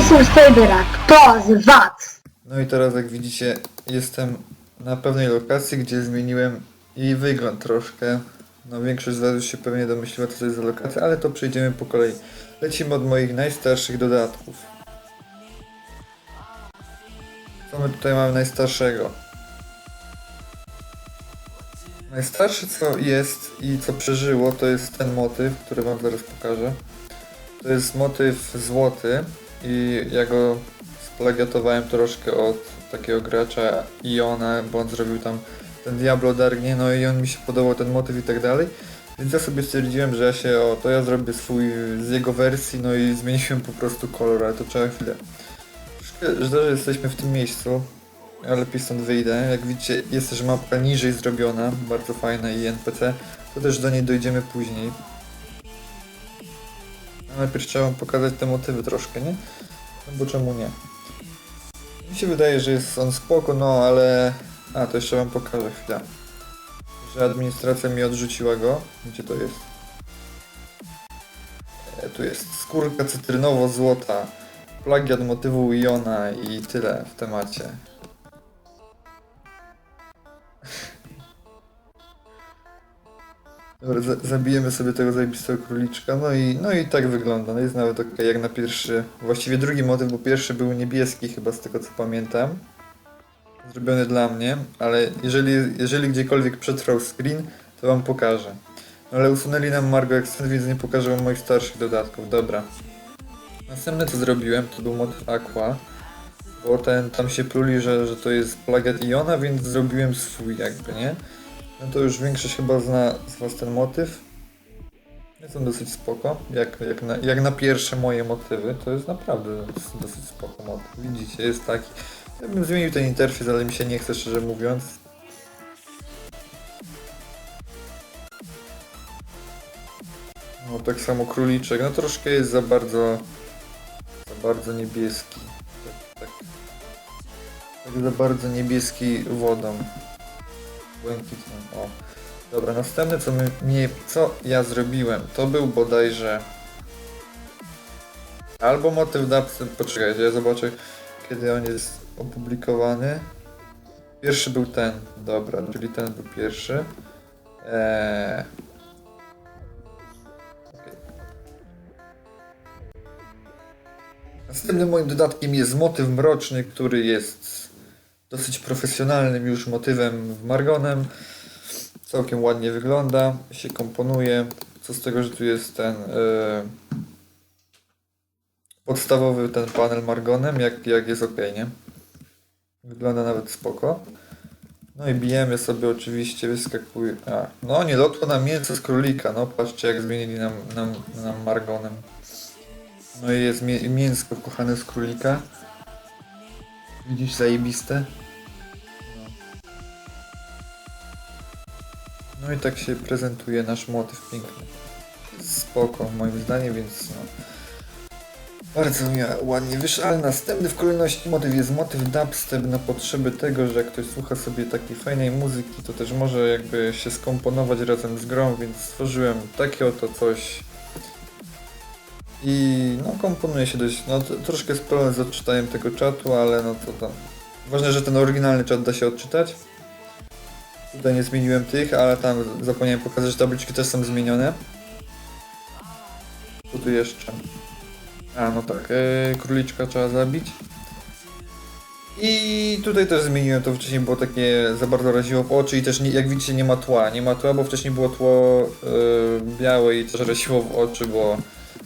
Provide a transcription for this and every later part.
Jason Statham, kto z? No i teraz jak widzicie jestem na pewnej lokacji, gdzie zmieniłem jej wygląd troszkę. No większość z was się pewnie domyśliła co to jest za lokacja, ale to przejdziemy po kolei. Lecimy od moich najstarszych dodatków. Co my tutaj mamy najstarszego? Najstarsze co jest i co przeżyło to jest ten motyw, który wam zaraz pokażę. To jest motyw złoty i ja go splagiatowałem troszkę od takiego gracza Iona, bo on zrobił tam ten Diablo Dargnie, no i on mi się podobał ten motyw i tak dalej. Więc ja sobie stwierdziłem, że ja się, o, to ja zrobię swój z jego wersji, no i zmieniłem po prostu kolor, ale to trzeba chwilę. Źle, że jesteśmy w tym miejscu, ja lepiej stąd wyjdę. Jak widzicie, jest też mapka niżej zrobiona, bardzo fajna i NPC, to też do niej dojdziemy później. A najpierw wam pokazać te motywy troszkę, nie? No bo czemu nie? Mi się wydaje, że jest on spoko, no ale... A, to jeszcze wam pokażę chwilę. Że administracja mi odrzuciła go. Gdzie to jest? E, tu jest skórka cytrynowo-złota. Plagiat motywu Iona i tyle w temacie. Dobra, za- zabijemy sobie tego zajebistego króliczka, no i, no i tak wygląda. No jest nawet ok, jak na pierwszy, właściwie drugi motyw, bo pierwszy był niebieski chyba z tego co pamiętam. Zrobiony dla mnie, ale jeżeli, jeżeli gdziekolwiek przetrwał screen, to wam pokażę. No ale usunęli nam Margo Extend, więc nie pokażę wam moich starszych dodatków, dobra. Następne co zrobiłem, to był motyw Aqua. Bo ten, tam się pluli, że, że to jest plagiat Iona, więc zrobiłem swój jakby, nie? No to już większość chyba zna z was ten motyw. Jest on dosyć spoko. Jak, jak, na, jak na pierwsze moje motywy, to jest naprawdę dos- dosyć spoko motyw. Widzicie, jest taki. Ja bym zmienił ten interfejs, ale mi się nie chce szczerze mówiąc. No tak samo króliczek, no troszkę jest za bardzo za bardzo niebieski. Tak, tak, tak za bardzo niebieski wodą. Błękitną. O. Dobra, następne co, my, mnie, co ja zrobiłem, to był bodajże albo motyw dubstep, poczekajcie, ja zobaczę kiedy on jest opublikowany. Pierwszy był ten, dobra, czyli ten był pierwszy. Eee... okej. Następnym moim dodatkiem jest motyw mroczny, który jest dosyć profesjonalnym już motywem w Margonem. Całkiem ładnie wygląda, się komponuje. Co z tego, że tu jest ten e, podstawowy ten panel Margonem, jak, jak jest ok, nie? Wygląda nawet spoko. No i bijemy sobie oczywiście, wyskakuje. A, no nie lotło na mięso z królika, no patrzcie jak zmienili nam, nam, nam Margonem. No i jest mię mięsko kochane z królika. Widzisz zajebiste? No i tak się prezentuje nasz motyw piękny. Spoko moim zdaniem, więc no. Bardzo ładnie wyszło, ale następny w kolejności motyw jest motyw dubstep na potrzeby tego, że jak ktoś słucha sobie takiej fajnej muzyki, to też może jakby się skomponować razem z grą, więc stworzyłem takie oto coś. I no komponuje się dość, no troszkę jest problem z odczytaniem tego czatu, ale no to tam. Ważne, że ten oryginalny czat da się odczytać. Tutaj nie zmieniłem tych, ale tam zapomniałem pokazać, że tabliczki też są zmienione. Co tu jeszcze? A, no tak, yy, króliczka trzeba zabić. I tutaj też zmieniłem, to wcześniej było takie za bardzo raziło w oczy i też nie, jak widzicie nie ma tła, nie ma tła, bo wcześniej było tło yy, białe i też raziło w oczy, bo...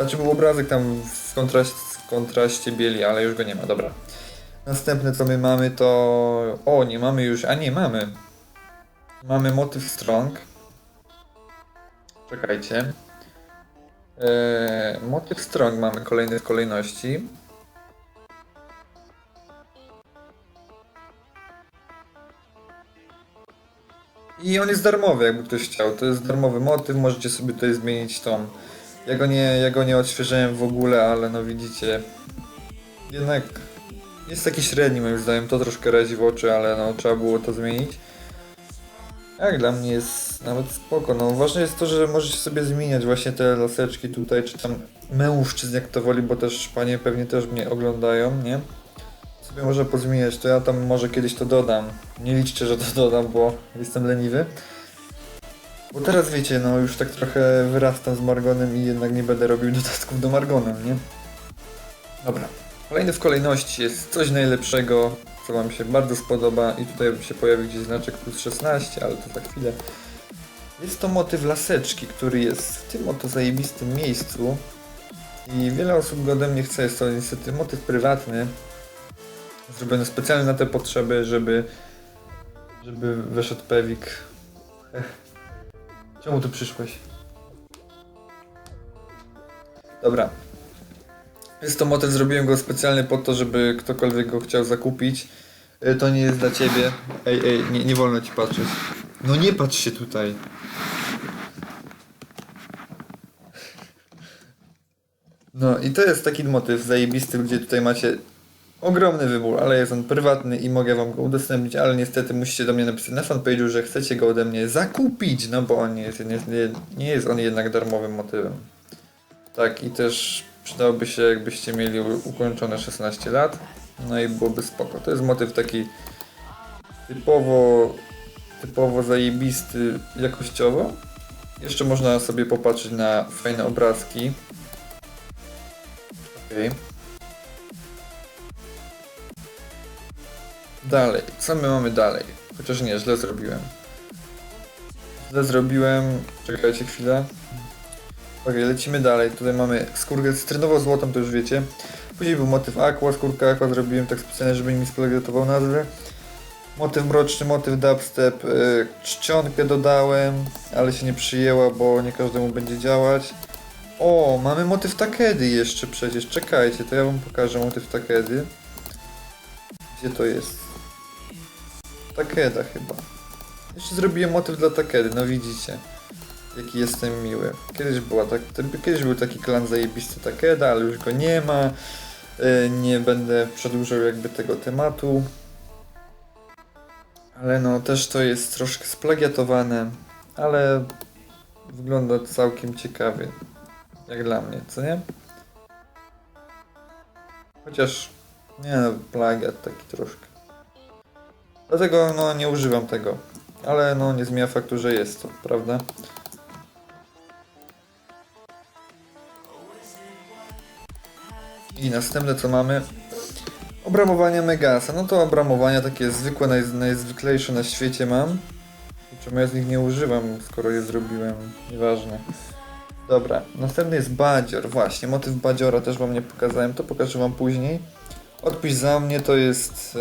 Znaczy był obrazek tam w kontraście, w kontraście bieli, ale już go nie ma, dobra. Następne co my mamy to... O, nie mamy już, a nie mamy. Mamy motyw strong. Czekajcie. Eee, motyw strong mamy kolejny w kolejności. I on jest darmowy, jakby ktoś chciał. To jest darmowy motyw, możecie sobie tutaj zmienić tą. Ja go nie, ja go nie odświeżyłem w ogóle, ale no widzicie. Jednak jest taki średni moim zdaniem, to troszkę razi w oczy, ale no trzeba było to zmienić. Jak dla mnie jest nawet spoko. No ważne jest to, że możecie sobie zmieniać właśnie te laseczki tutaj, czy tam mężczyzn jak to woli, bo też panie pewnie też mnie oglądają, nie? Sobie można pozmieniać, to ja tam może kiedyś to dodam. Nie liczcie, że to dodam, bo jestem leniwy. Bo teraz wiecie, no już tak trochę wyrastam z Margonem i jednak nie będę robił dodatków do Margonem, nie? Dobra. Kolejny w kolejności jest coś najlepszego, co Wam się bardzo spodoba i tutaj się pojawi gdzieś znaczek plus 16, ale to za chwilę. Jest to motyw laseczki, który jest w tym oto zajebistym miejscu i wiele osób go ode mnie chce. Jest to niestety motyw prywatny, zrobiony specjalnie na te potrzeby, żeby żeby wyszedł pewik. Czemu tu przyszłeś? Dobra. Jest to motyw, zrobiłem go specjalnie po to, żeby ktokolwiek go chciał zakupić. Y, To nie jest dla ciebie. Ej, ej, nie, nie wolno ci patrzeć. No nie patrz się tutaj. No i to jest taki motyw zajebisty, gdzie tutaj macie ogromny wybór, ale jest on prywatny i mogę wam go udostępnić, ale niestety musicie do mnie napisać na fanpage'u, że chcecie go ode mnie zakupić, no bo on nie jest, nie, nie, jest on jednak darmowym motywem. Tak, i też przydałoby się, jakbyście mieli ukończone 16 lat, no i byłoby spoko. To jest motyw taki typowo, typowo zajebisty jakościowo. Jeszcze można sobie popatrzeć na fajne obrazki. Okej. Dalej, co my mamy dalej? Chociaż nie, źle zrobiłem. Źle zrobiłem. Czekajcie chwilę. Ok, lecimy dalej. Tutaj mamy skórkę cytrynowo-złotą, to już wiecie. Później był motyw aqua, skórka aqua zrobiłem tak specjalnie, żeby mi splegotował nazwę. Motyw mroczny, motyw dubstep, yy, czcionkę dodałem, ale się nie przyjęła, bo nie każdemu będzie działać. O, mamy motyw takedy jeszcze przecież, czekajcie, to ja wam pokażę motyw takedy. Gdzie to jest? Takeda chyba. Jeszcze zrobiłem motyw dla Takedy, no widzicie. Jaki jestem miły. Kiedyś była tak, kiedyś był taki klan zajebisty Takeda, ale już go nie ma. E, Nie będę przedłużał jakby tego tematu. Ale no też to jest troszkę splagiatowane, ale wygląda całkiem ciekawie. Jak dla mnie, co nie? Chociaż nie no, plagiat taki troszkę. Dlatego no nie używam tego. Ale no nie zmienia faktu, że jest to, prawda? I następne co mamy? Obramowanie Megasa. No to obramowania takie zwykłe, naj, najzwyklejsze na świecie mam. Czemu ja z nich nie używam, skoro je zrobiłem? Nieważne. Dobra, następny jest Badzior. Właśnie, motyw Badziora też wam nie pokazałem, to pokażę wam później. Odpisz za mnie to jest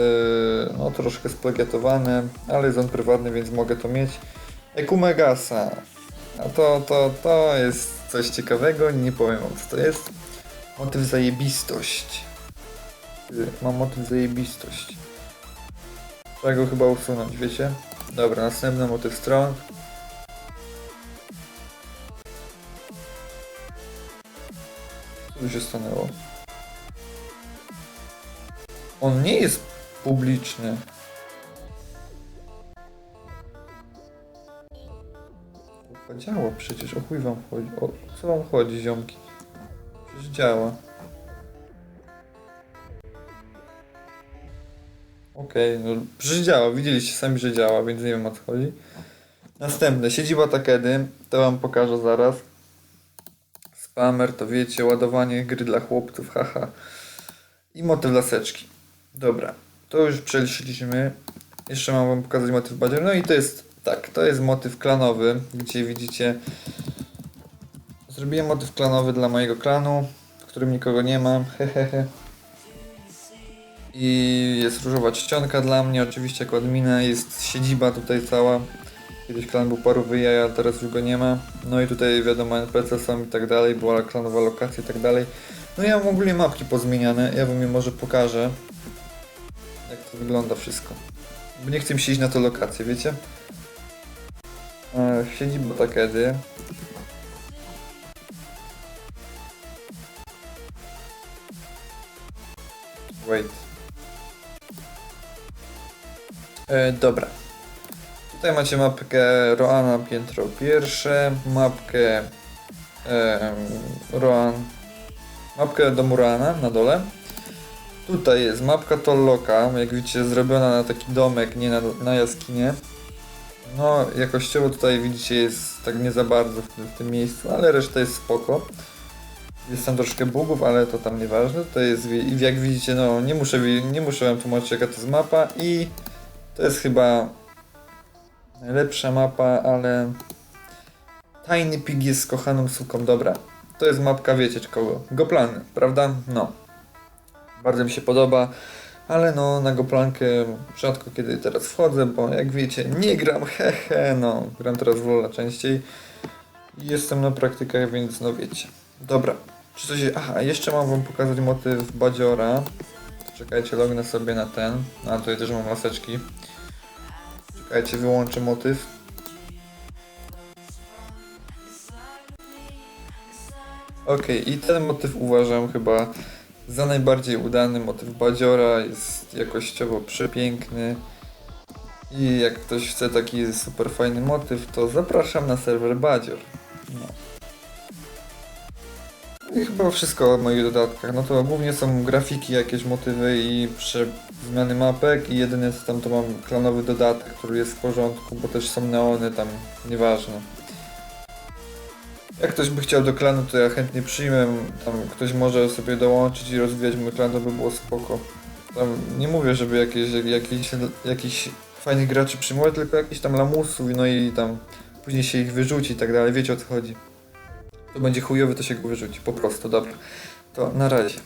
e, no troszkę splagiatowane, ale jest on prywatny, więc mogę to mieć. Eku Megasa. A to, to, to jest coś ciekawego, nie powiem wam co to jest. Motyw zajebistość. Ty, Mam motyw zajebistość. Trzeba go chyba usunąć, wiecie? Dobra, następny motyw strong. Co tu się stanęło? On nie jest publiczny. Działa przecież, o chuj wam chodzi. O co wam chodzi, ziomki? Przecież działa. Okej, no przecież działa, widzieliście sami, że działa, więc nie wiem o co chodzi. Następne, siedziba Takedy, to wam pokażę zaraz. Spamer, to wiecie, ładowanie gry dla chłopców, haha. I motyw laseczki. Dobra, to już przeliczyliśmy. Jeszcze mam wam pokazać motyw badzier. No i to jest, tak, to jest motyw klanowy, gdzie widzicie... Zrobiłem motyw klanowy dla mojego klanu, w którym nikogo nie mam, hehehe. I jest różowa czcionka dla mnie, oczywiście jako admina, jest siedziba tutaj cała. Kiedyś klan był parówy jaja, teraz już go nie ma. No i tutaj wiadomo NPC są i tak dalej, była klanowa lokacja i tak dalej. No ja mam ogólnie mapki pozmieniane, ja wam je może pokażę. Jak to wygląda wszystko. Bo nie chcę mi się iść na to lokację, wiecie? E, siedziba Takedy. Wait. E, dobra. Tutaj macie mapkę Roana piętro pierwsze, mapkę Roan, mapkę domu Roana na dole. Tutaj jest mapka Tolloka, jak widzicie zrobiona na taki domek, nie na, na jaskinię. No, jakościowo tutaj widzicie jest tak nie za bardzo w tym, w tym miejscu, ale reszta jest spoko. Jest tam troszkę bugów, ale to tam nieważne. To jest, jak widzicie, no nie muszę, nie muszę wam tłumaczyć jaka to jest mapa i to jest chyba najlepsza mapa, ale Tiny Pig jest z kochaną suką, dobra. To jest mapka, wiecie kogo? Goplany, prawda? No. Bardzo mi się podoba, ale no na Goplankę rzadko kiedy teraz wchodzę, bo jak wiecie, nie gram, hehe, no. Gram teraz w Lola częściej i jestem na praktykach, więc no wiecie. Dobra, czy coś... Aha, jeszcze mam wam pokazać motyw Badziora. Czekajcie, lognę sobie na ten. A, tutaj też mam maseczki. Czekajcie, wyłączę motyw. Okej, i ten motyw uważam chyba za najbardziej udany. Motyw Badziora jest jakościowo przepiękny. I jak ktoś chce taki super fajny motyw, to zapraszam na serwer Badzior. No. I chyba wszystko o moich dodatkach. No to głównie są grafiki, jakieś motywy i prze... zmiany mapek i jedyne co tam to mam klanowy dodatek, który jest w porządku, bo też są neony tam, nieważne. Jak ktoś by chciał do klanu, to ja chętnie przyjmę. Tam ktoś może sobie dołączyć i rozwijać mój klan, to by było spoko. Tam nie mówię, żeby jakieś, jakieś, jakiś fajnych graczy przyjmować, tylko jakiś tam lamusów, no i tam później się ich wyrzuci i tak dalej. Wiecie o co chodzi. To będzie chujowy, to się go wyrzuci. Po prostu, dobra. To na razie.